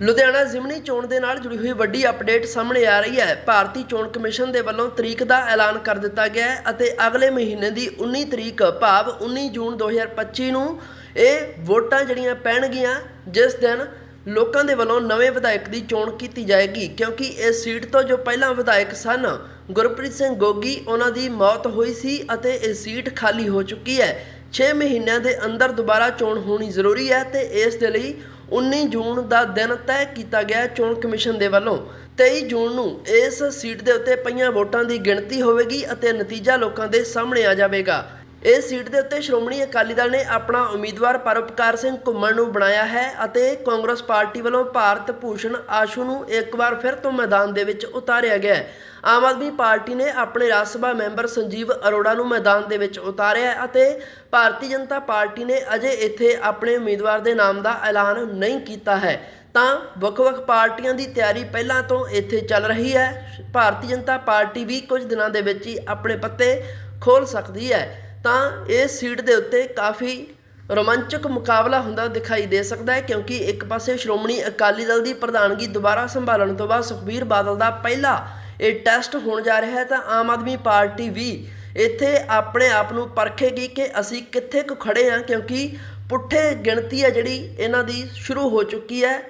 ਲੁਧਿਆਣਾ ਜ਼ਿਮਨੀ ਚੋਣ ਦੇ ਨਾਲ ਜੁੜੀ ਹੋਈ ਵੱਡੀ ਅਪਡੇਟ ਸਾਹਮਣੇ ਆ ਰਹੀ ਹੈ। ਭਾਰਤੀ ਚੋਣ ਕਮਿਸ਼ਨ ਦੇ ਵੱਲੋਂ ਤਰੀਕ ਦਾ ਐਲਾਨ ਕਰ ਦਿੱਤਾ ਗਿਆ ਹੈ ਅਤੇ ਅਗਲੇ ਮਹੀਨੇ ਦੀ 19 ਤਰੀਕ ਭਾਵ 19 ਜੂਨ 2025 ਨੂੰ ਇਹ ਵੋਟਾਂ ਜਿਹੜੀਆਂ ਪੈਣਗੀਆਂ, ਜਿਸ ਦਿਨ ਲੋਕਾਂ ਦੇ ਵੱਲੋਂ ਨਵੇਂ ਵਿਧਾਇਕ ਦੀ ਚੋਣ ਕੀਤੀ ਜਾਏਗੀ, ਕਿਉਂਕਿ ਇਸ ਸੀਟ ਤੋਂ ਜੋ ਪਹਿਲਾਂ ਵਿਧਾਇਕ ਸਨ, ਗੁਰਪ੍ਰੀਤ ਸਿੰਘ ਗੋਗੀ, ਉਹਨਾਂ ਦੀ ਮੌਤ ਹੋਈ ਸੀ ਅਤੇ ਇਹ ਸੀਟ ਖਾਲੀ ਹੋ ਚੁੱਕੀ ਹੈ। 6 ਮਹੀਨਿਆਂ ਦੇ ਅੰਦਰ ਦੁਬਾਰਾ ਚੋਣ ਹੋਣੀ ਜ਼ਰੂਰੀ ਹੈ ਤੇ ਇਸ ਦੇ ਲਈ 19 ਜੂਨ ਦਾ ਦਿਨ ਤੈਅ ਕੀਤਾ ਗਿਆ ਚੋਣ ਕਮਿਸ਼ਨ ਦੇ ਵੱਲੋਂ। 23 ਜੂਨ ਨੂੰ ਇਸ ਸੀਟ ਦੇ ਉੱਤੇ ਪਈਆਂ ਵੋਟਾਂ ਦੀ ਗਿਣਤੀ ਹੋਵੇਗੀ ਅਤੇ ਨਤੀਜਾ ਲੋਕਾਂ ਦੇ ਸਾਹਮਣੇ ਆ ਜਾਵੇਗਾ। ਇਸ ਸੀਟ ਦੇ ਉੱਤੇ ਸ਼੍ਰੋਮਣੀ ਅਕਾਲੀ ਦਲ ਨੇ ਆਪਣਾ ਉਮੀਦਵਾਰ ਪਰਉਪਕਾਰ ਸਿੰਘ ਘੁੰਮਣ ਨੂੰ ਬਣਾਇਆ ਹੈ ਅਤੇ ਕਾਂਗਰਸ ਪਾਰਟੀ ਵੱਲੋਂ ਭਾਰਤ ਭੂਸ਼ਣ ਆਸ਼ੂ ਨੂੰ ਇੱਕ ਵਾਰ ਫਿਰ ਤੋਂ ਮੈਦਾਨ ਦੇ ਵਿੱਚ ਉਤਾਰਿਆ ਗਿਆ ਹੈ। ਆਮ ਆਦਮੀ ਪਾਰਟੀ ਨੇ ਆਪਣੇ ਰਾਜ ਸਭਾ ਮੈਂਬਰ ਸੰਜੀਵ ਅਰੋੜਾ ਨੂੰ ਮੈਦਾਨ ਦੇ ਵਿੱਚ ਉਤਾਰਿਆ ਅਤੇ ਭਾਰਤੀ ਜਨਤਾ ਪਾਰਟੀ ਨੇ ਅਜੇ ਇੱਥੇ ਆਪਣੇ ਉਮੀਦਵਾਰ ਦੇ ਨਾਮ ਦਾ ਐਲਾਨ ਨਹੀਂ ਕੀਤਾ ਹੈ। ਤਾਂ ਵੱਖ-ਵੱਖ ਪਾਰਟੀਆਂ ਦੀ ਤਿਆਰੀ ਪਹਿਲਾਂ ਤੋਂ ਇੱਥੇ ਚੱਲ ਰਹੀ ਹੈ। ਭਾਰਤੀ ਜਨਤਾ ਪਾਰਟੀ ਵੀ ਕੁਝ ਦਿਨਾਂ ਦੇ ਵਿੱਚ ਹੀ ਆਪਣੇ ਪੱਤੇ ਖੋਲ ਸਕਦੀ ਹੈ। ਤਾਂ ਇਹ ਸੀਟ ਦੇ ਉੱਤੇ ਕਾਫੀ ਰੋਮਾਂਚਕ ਮੁਕਾਬਲਾ ਹੁੰਦਾ ਦਿਖਾਈ ਦੇ ਸਕਦਾ ਹੈ, ਕਿਉਂਕਿ ਇੱਕ ਪਾਸੇ ਸ਼੍ਰੋਮਣੀ ਅਕਾਲੀ ਦਲ ਦੀ ਪ੍ਰਧਾਨਗੀ ਦੁਬਾਰਾ ਸੰਭਾਲਣ ਤੋਂ ਬਾਅਦ ਸੁਖਬੀਰ ਬਾਦਲ ਦਾ ਪਹਿਲਾ ਇਹ ਟੈਸਟ ਹੋਣ ਜਾ ਰਿਹਾ ਹੈ, ਤਾਂ ਆਮ ਆਦਮੀ ਪਾਰਟੀ ਵੀ ਇੱਥੇ ਆਪਣੇ ਆਪ ਨੂੰ ਪਰਖੇਗੀ ਕਿ ਅਸੀਂ ਕਿੱਥੇ ਕੁ ਖੜੇ ਹਾਂ, ਕਿਉਂਕਿ ਪੁੱਠੇ ਗਿਣਤੀ ਹੈ ਜਿਹੜੀ ਇਹਨਾਂ ਦੀ ਸ਼ੁਰੂ ਹੋ ਚੁੱਕੀ ਹੈ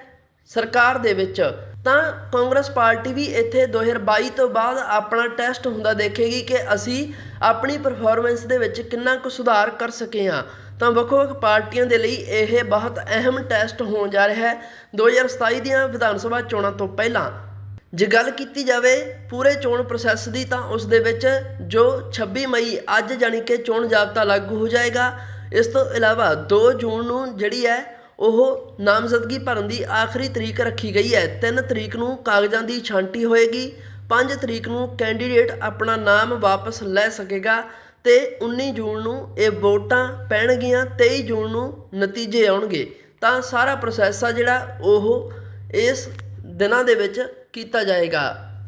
ਸਰਕਾਰ ਦੇ ਵਿੱਚ। ਤਾਂ ਕਾਂਗਰਸ ਪਾਰਟੀ ਵੀ ਇੱਥੇ 2022 ਤੋਂ ਬਾਅਦ ਆਪਣਾ ਟੈਸਟ ਹੁੰਦਾ ਦੇਖੇਗੀ ਕਿ ਅਸੀਂ ਆਪਣੀ ਪਰਫਾਰਮੈਂਸ ਦੇ ਵਿੱਚ ਕਿੰਨਾ ਕੁ ਸੁਧਾਰ ਕਰ ਸਕੇ ਹਾਂ। ਤਾਂ ਵੱਖ-ਵੱਖ ਪਾਰਟੀਆਂ ਦੇ ਲਈ ਇਹ ਬਹੁਤ ਅਹਿਮ ਟੈਸਟ ਹੋਣ ਜਾ ਰਿਹਾ ਹੈ 2027 ਦੀਆਂ ਵਿਧਾਨ ਸਭਾ ਚੋਣਾਂ ਤੋਂ ਪਹਿਲਾਂ। ਜੇ ਗੱਲ ਕੀਤੀ ਜਾਵੇ ਪੂਰੇ ਚੋਣ ਪ੍ਰੋਸੈਸ ਦੀ ਤਾਂ ਉਸ ਦੇ ਵਿੱਚ ਜੋ 26 ਮਈ ਅੱਜ ਜਾਣੀ ਕਿ ਚੋਣ ਜਾਬਤਾ ਲਾਗੂ ਹੋ ਜਾਏਗਾ, ਇਸ ਤੋਂ ਇਲਾਵਾ 2 ਜੂਨ ਨੂੰ ਜਿਹੜੀ ਹੈ ਉਹ ਨਾਮਜ਼ਦਗੀ ਭਰਨ ਦੀ ਆਖਰੀ ਤਰੀਕ ਰੱਖੀ ਗਈ ਹੈ। 3 ਤਰੀਕ ਨੂੰ ਕਾਗਜ਼ਾਂ ਦੀ ਛਾਂਟੀ ਹੋਏਗੀ। 5 ਤਰੀਕ ਨੂੰ ਕੈਂਡੀਡੇਟ ਆਪਣਾ ਨਾਮ ਵਾਪਸ ਲੈ ਸਕੇਗਾ ਤੇ 19 ਜੂਨ ਨੂੰ ਇਹ ਵੋਟਾਂ ਪੈਣਗੀਆਂ 23 ਜੂਨ ਨੂੰ ਨਤੀਜੇ ਆਉਣਗੇ। ਤਾਂ ਸਾਰਾ ਪ੍ਰੋਸੈਸ ਆ ਜਿਹੜਾ ਉਹ ਇਸ ਦਿਨਾਂ ਦੇ ਵਿੱਚ ਕੀਤਾ ਜਾਏਗਾ।